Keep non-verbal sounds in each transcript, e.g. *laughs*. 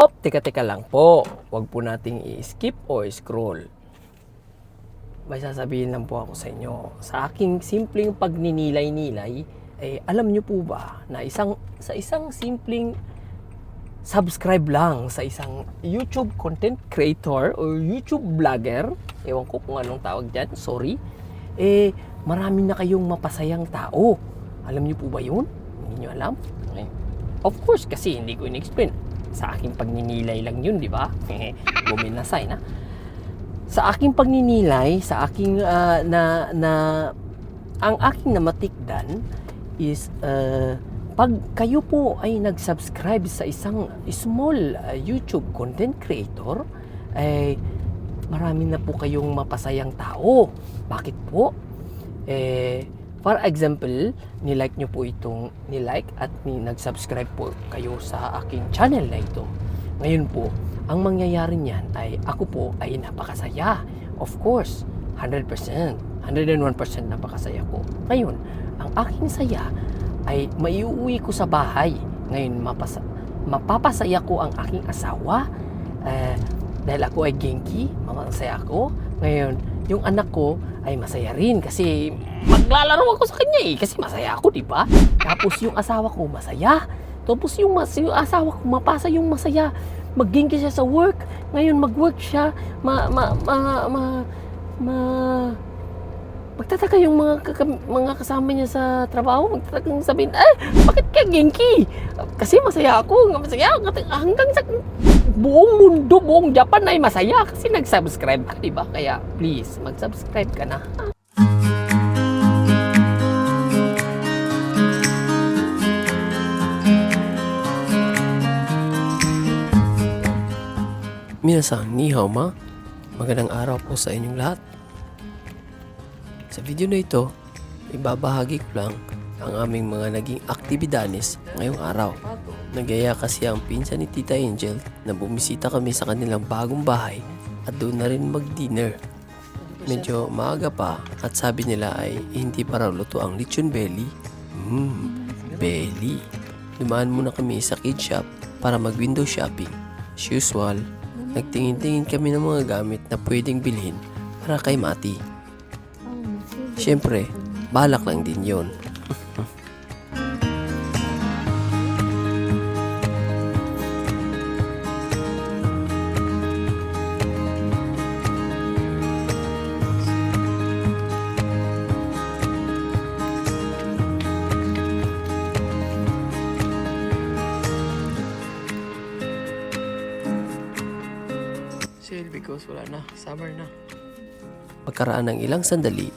Op, teka teka lang po. Huwag po nating i-skip o scroll. May sasabihin lang po ako sa inyo. Sa aking simpleng pagninilay-nilay, eh, alam nyo po ba na isang, sa isang simpleng subscribe lang sa isang YouTube content creator or YouTube vlogger, ewan ko kung anong tawag dyan, sorry, eh, marami na kayong mapasayang tao. Alam niyo po ba yun? Hindi niyo alam? Of course, kasi hindi ko in-explain. Sa aking pagninilay lang yun, di ba? *laughs* Buminasay na. Sa aking pagninilay, sa aking ah, na, na, ang aking namatikdan is uh, pag kayo po ay nag-subscribe sa isang small uh, YouTube content creator, ay marami na po kayong mapasayang tao. Bakit po? Eh, for example, nilike nyo po itong nilike at ni nag-subscribe po kayo sa aking channel na ito. Ngayon po, ang mangyayari niyan ay ako po ay napakasaya. Of course, 100%, 101% napakasaya ko. Ngayon, ang aking saya ay maiuwi ko sa bahay. Ngayon, mapasa, mapapasaya ko ang aking asawa eh, dahil ako ay genki, mamasaya ako. Ngayon, yung anak ko ay masaya rin kasi maglalaro ako sa kanya eh kasi masaya ako, di ba? Tapos yung asawa ko masaya. Tapos yung, mas, yung asawa ko mapasa yung masaya. Maggenki siya sa work. Ngayon mag-work siya. Ma, ma, ma, ma, ma, magtataka yung mga kaka- mga kasama niya sa trabaho, magtataka sabihin, ay, bakit ka genki? Kasi masaya ako, masaya hanggang sa buong mundo, buong Japan ay masaya kasi nag-subscribe ka, di ba? Kaya please, mag-subscribe ka na. Minasang ni hao ma. Magandang araw po sa inyong lahat. Sa video na ito, ibabahagi ko lang ang aming mga naging aktibidades ngayong araw. Nagaya kasi ang pinsan ni Tita Angel na bumisita kami sa kanilang bagong bahay at doon na rin mag-dinner. Medyo maaga pa at sabi nila ay hindi pa raw luto ang lechon belly. Mmm, belly. Dumaan muna kami sa kid shop para mag-window shopping. As usual, nagtingin-tingin kami ng mga gamit na pwedeng bilhin para kay Mati. Siyempre, balak lang din yon. Sale because wala na, summer na. Pagkaraan ng ilang sandali,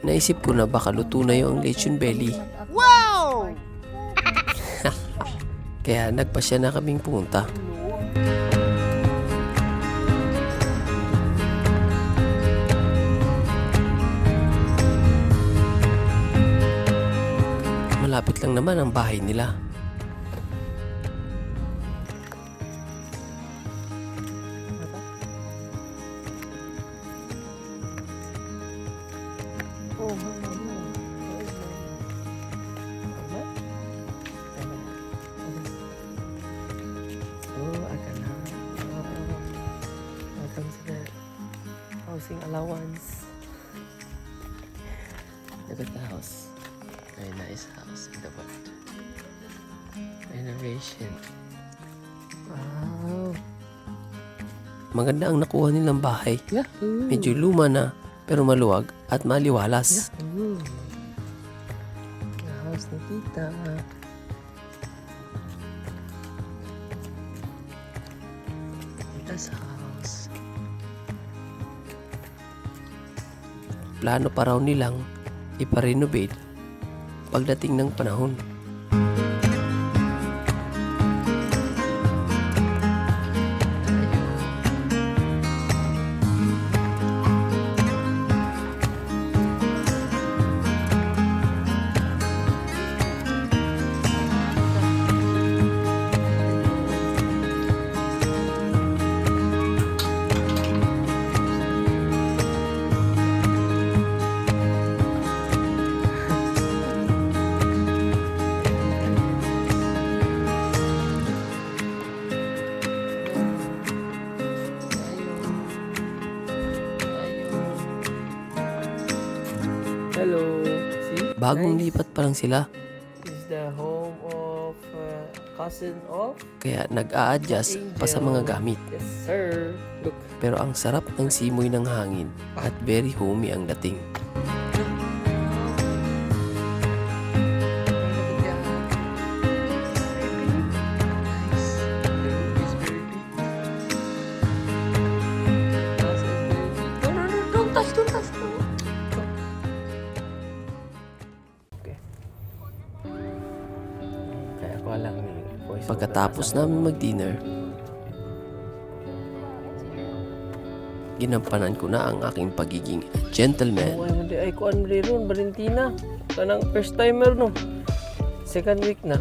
naisip ko na baka luto na yung lechon belly. Wow! *laughs* Kaya nagpasya na kaming pumunta. Malapit lang naman ang bahay nila. Renovation. Wow. Maganda ang nakuha nilang bahay. Yahoo! Medyo luma na, pero maluwag at maliwalas. Yahoo! The house ni Tita. Tita's house. Plano pa raw nilang iparenovate pagdating ng panahon. Bagong Nice. lipat pa lang sila, Is the home of uh, cousin of kaya nag-a-adjust pa sa mga gamit. Yes, sir. Look. Pero ang sarap ng simoy ng hangin at very homey ang dating. Pagkatapos namin mag-dinner, ginampanan ko na ang aking pagiging gentleman. Ay, hindi. Ay, kuan mo rin, Valentina. Kanang first timer, no? Second week na.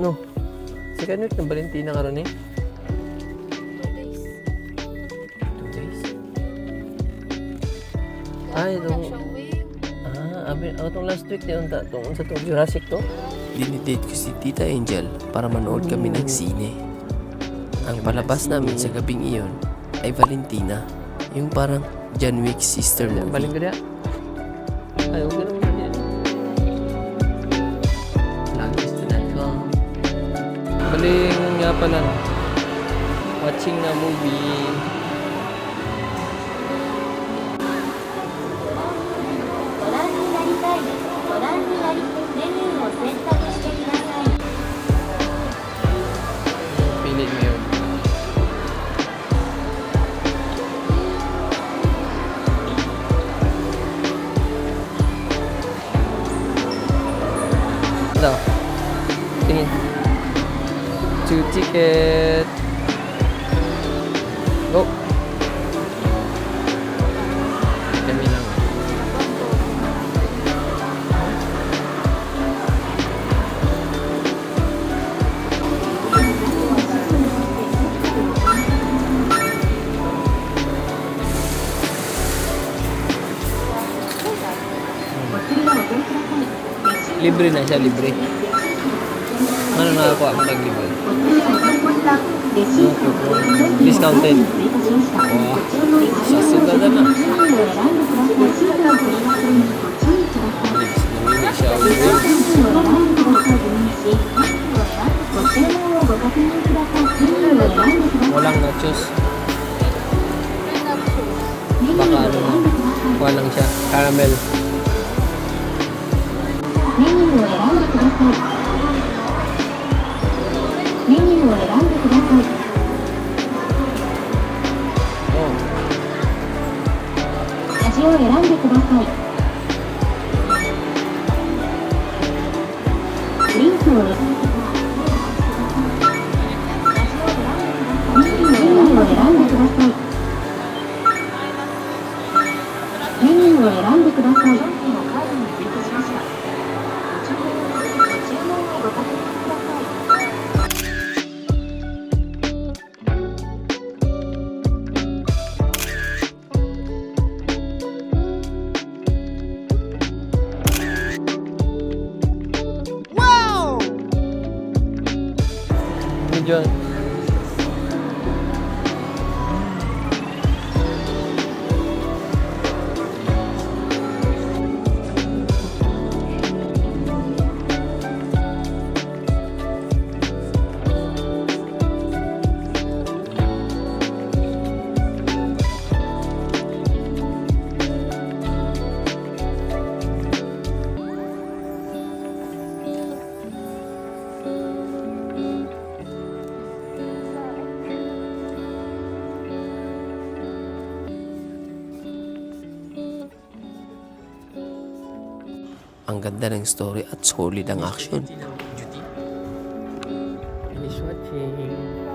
No. Second week na Valentina karon eh. Two days. Ay, itong... Ah, abi, oh, itong last week di unta. Itong unsa itong Jurassic to? Dinidate ko si Tita Angel para manood kami ng sine. Ang palabas namin sa gabing iyon ay Valentina, yung parang John Wick's sister movie. ko diya. Ay, okay naman na diyan. Lagis to that call. Baling nga pala. Watching a movie. Kami lang. Libre na siya, libre. Ano nakakuha mo ng libre? Discounted. Wow. Sa sugada na. Walang nachos. Baka ano na. Kuha lang siya. Caramel. Medyo... Ang ganda ng story at solid ang action. Finish watching.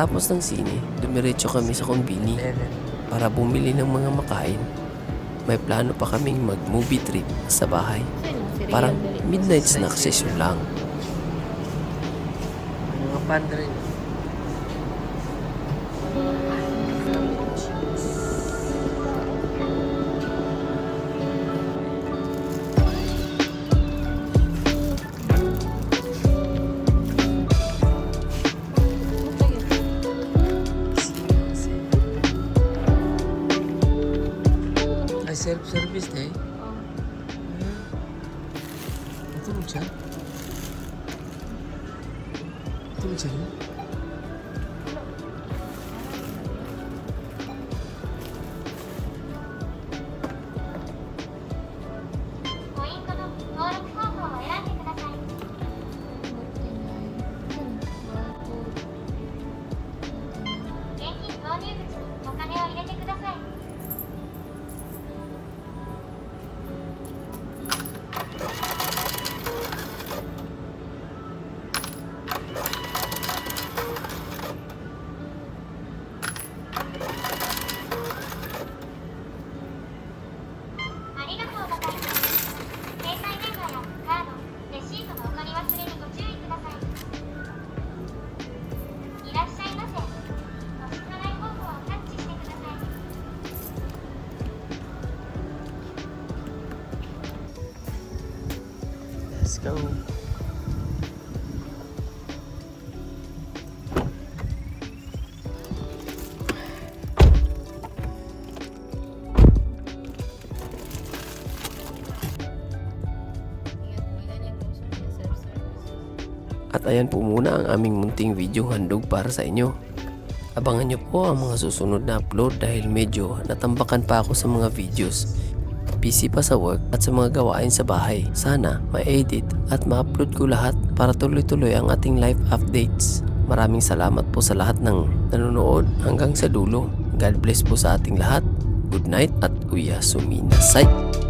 Pagkatapos ng sine, dumiretso kami sa konbini para bumili ng mga makain. may plano pa kaming mag-movie trip sa bahay. Parang midnight snack session lang. Mga pan self-service na eh. Matulog siya? Matulog siya? no?「Let's go. At ayan po muna ang aming munting video handog para sa inyo. Abangan nyo po ang mga susunod na upload dahil medyo natambakan pa ako sa mga videos. Busy pa sa work at sa mga gawain sa bahay. Sana ma-edit at ma-upload ko lahat para tuloy-tuloy ang ating live updates. Maraming salamat po sa lahat ng nanonood hanggang sa dulo. God bless po sa ating lahat. Good night at Uya Suminasay.